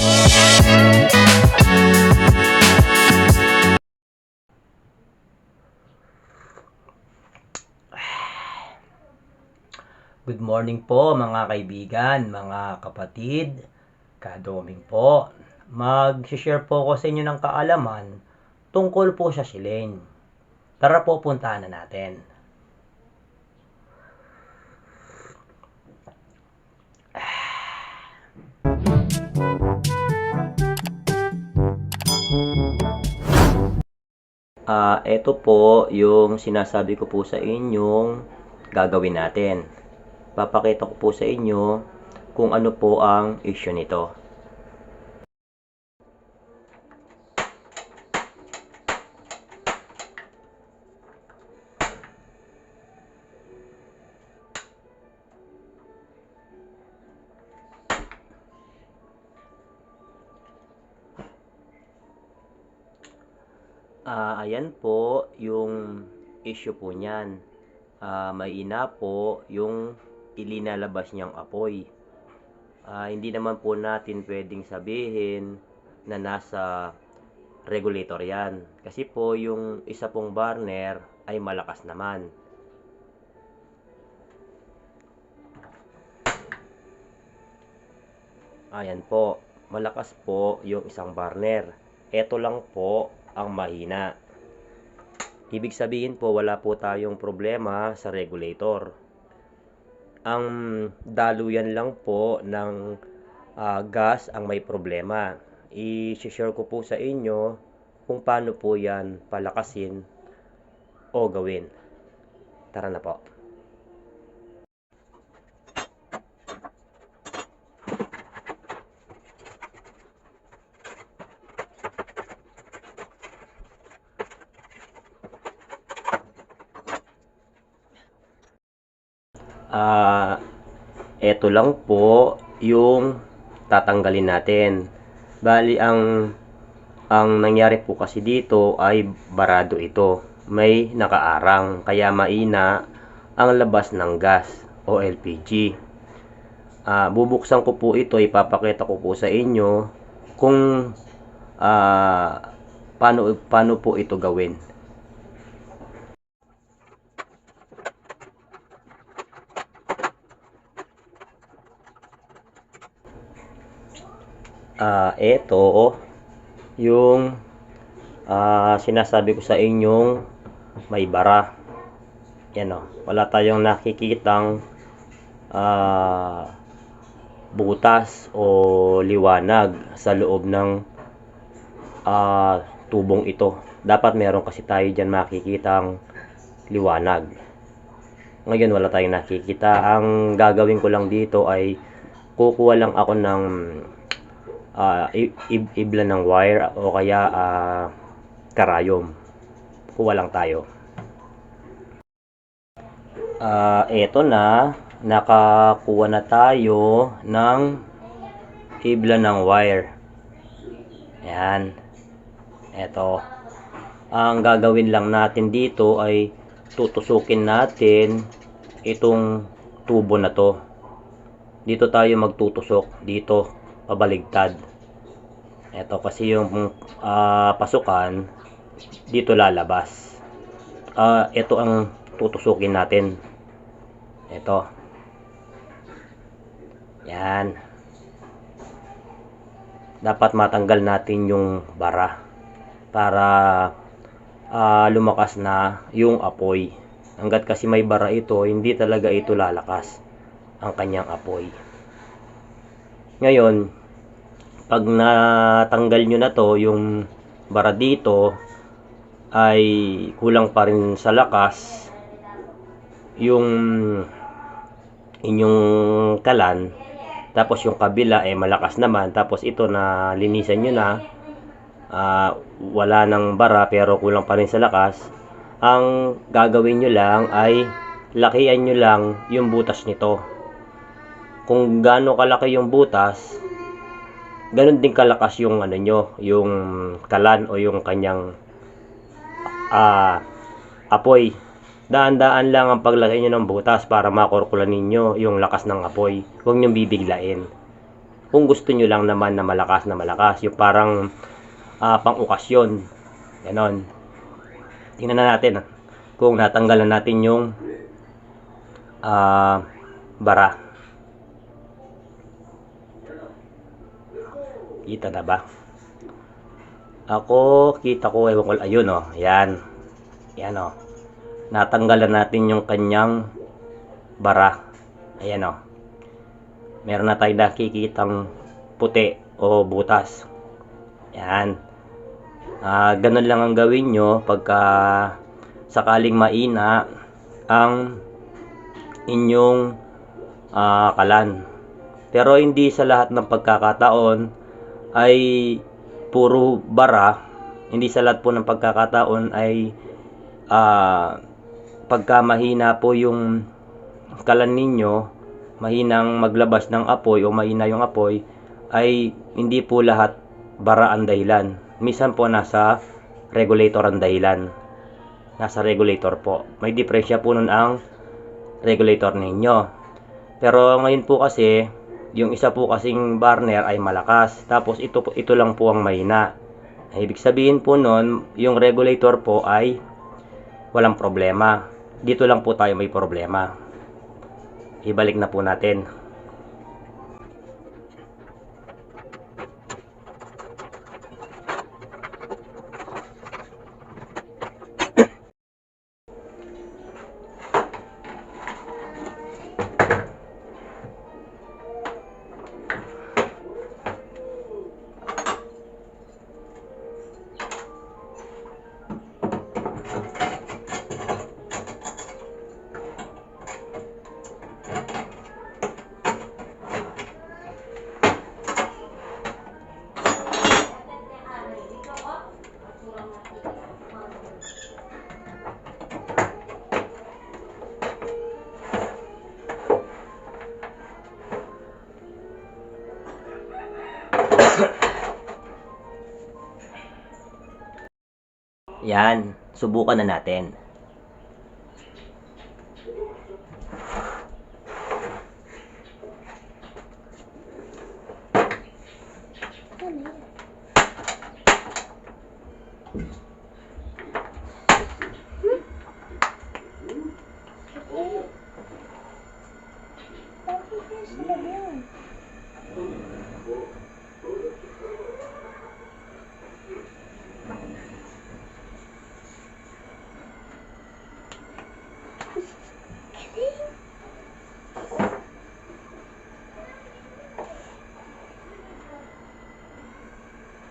Good morning po mga kaibigan, mga kapatid, kadoming po. Mag-share po ako sa inyo ng kaalaman tungkol po sa Shilane. Tara po puntahan na natin. Ah, ito po yung sinasabi ko po sa inyong gagawin natin. Papakita ko po sa inyo kung ano po ang issue nito. Ah, ayan po yung issue po niyan. Ah, may ina po yung ilinalabas niyang apoy. Ah, hindi naman po natin pwedeng sabihin na nasa regulator yan. Kasi po yung isa pong burner ay malakas naman. Ayan po, malakas po yung isang burner. Ito lang po ang mahina. Ibig sabihin po wala po tayong problema sa regulator. Ang daluyan lang po ng ah, gas ang may problema. I-share ko po sa inyo kung paano po yan palakasin o gawin. Tara na po. Ah, eto lang po yung tatanggalin natin. Bali ang ang nangyari po kasi dito ay barado ito. May nakaarang kaya maina ang labas ng gas o LPG. Ah, bubuksan ko po ito, ipapakita ko po sa inyo kung ah, paano paano po ito gawin. Ah, ito yung ah, sinasabi ko sa inyong may bara. Yan o. Wala tayong nakikitang ah, butas o liwanag sa loob ng ah, tubong ito. Dapat meron kasi tayo dyan makikitang liwanag. Ngayon wala tayong nakikita. Ang gagawin ko lang dito ay kukuha lang ako ng i- ibla ng wire o kaya ah, karayom. Kuha lang tayo. Ah, eto na, nakakuha na tayo ng ibla ng wire. Ayan. Eto. Ang gagawin lang natin dito ay tutusukin natin itong tubo na to. Dito tayo magtutusok dito pabaligtad. Ito kasi yung ah, pasukan dito lalabas. Ah, ito ang tutusukin natin. Ito. Yan. Dapat matanggal natin yung bara para ah, lumakas na yung apoy. Hanggat kasi may bara ito, hindi talaga ito lalakas ang kanyang apoy. Ngayon, pag natanggal nyo na to, yung bara dito, ay kulang pa rin sa lakas. Yung inyong kalan tapos yung kabila ay malakas naman. Tapos ito na linisan nyo na. Ah, wala ng bara pero kulang pa rin sa lakas. Ang gagawin nyo lang ay lakihan nyo lang yung butas nito. Kung gaano kalaki yung butas ganun din kalakas yung ano nyo yung kalan o yung kanyang ah, apoy. Daan-daan lang ang paglagay nyo ng butas para makorkulan ninyo yung lakas ng apoy. Huwag nyo bibiglain. kung gusto nyo lang naman na malakas na malakas. Yung parang ah, pang-okasyon. Ganon. Tingnan na natin ah, kung natanggalan natin yung ah, bara. Kita na ba? Ako, kita ko, ewan ko, ayun oh, yan. Yan oh. Natanggalan natin yung kanyang bara. Ayan oh. Meron na tayo nakikitang puti o butas. Yan. Ah, ganun lang ang gawin nyo pagka sakaling maina ang inyong ah, kalan. Pero hindi sa lahat ng pagkakataon ay puro bara. Hindi sa lahat po ng pagkakataon ay ah, pagka mahina po yung kalan ninyo, mahinang maglabas ng apoy o mahina yung apoy, ay hindi po lahat bara ang dahilan. Minsan po nasa regulator ang dahilan. Nasa regulator po. May diferensya po nun ang regulator ninyo. Pero ngayon po kasi, yung isa po kasing burner ay malakas. Tapos ito, ito lang po ang mahina. Ibig sabihin po nun, yung regulator po ay walang problema. Dito lang po tayo may problema. Ibalik na po natin. Yan, subukan na natin.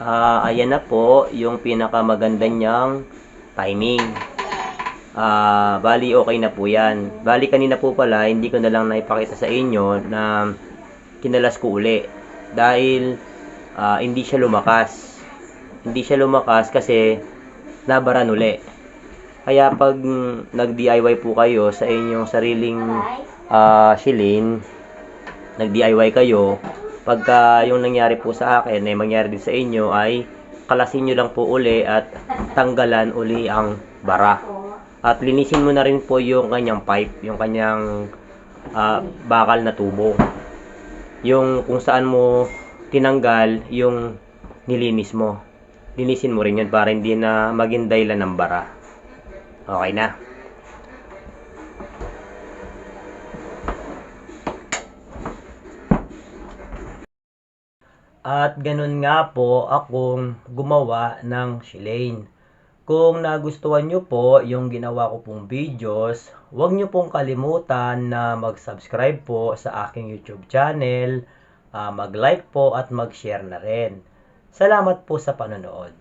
Ah, ayan na po yung pinakamaganda niyang timing. Ah, bali okay na po 'yan. Bali kanina po pala hindi ko na lang naipakita sa inyo na kinalas ko uli dahil ah, hindi siya lumakas. Hindi siya lumakas kasi nabaran uli. Kaya pag nag-DIY po kayo sa inyong sariling ah shilin, nag-DIY kayo, pagka yung nangyari po sa akin ay mangyari din sa inyo ay kalasin nyo lang po uli at tanggalan uli ang bara. At linisin mo na rin po yung kanyang pipe, yung kanyang ah, bakal na tubo. Yung kung saan mo tinanggal yung nilinis mo. Linisin mo rin yun para hindi na maging dahilan ng bara. Okay na. At ganun nga po akong gumawa ng Shilane. Kung nagustuhan nyo po yung ginawa ko pong videos, huwag nyo pong kalimutan na mag-subscribe po sa aking YouTube channel, uh, mag-like po at mag-share na rin. Salamat po sa panonood.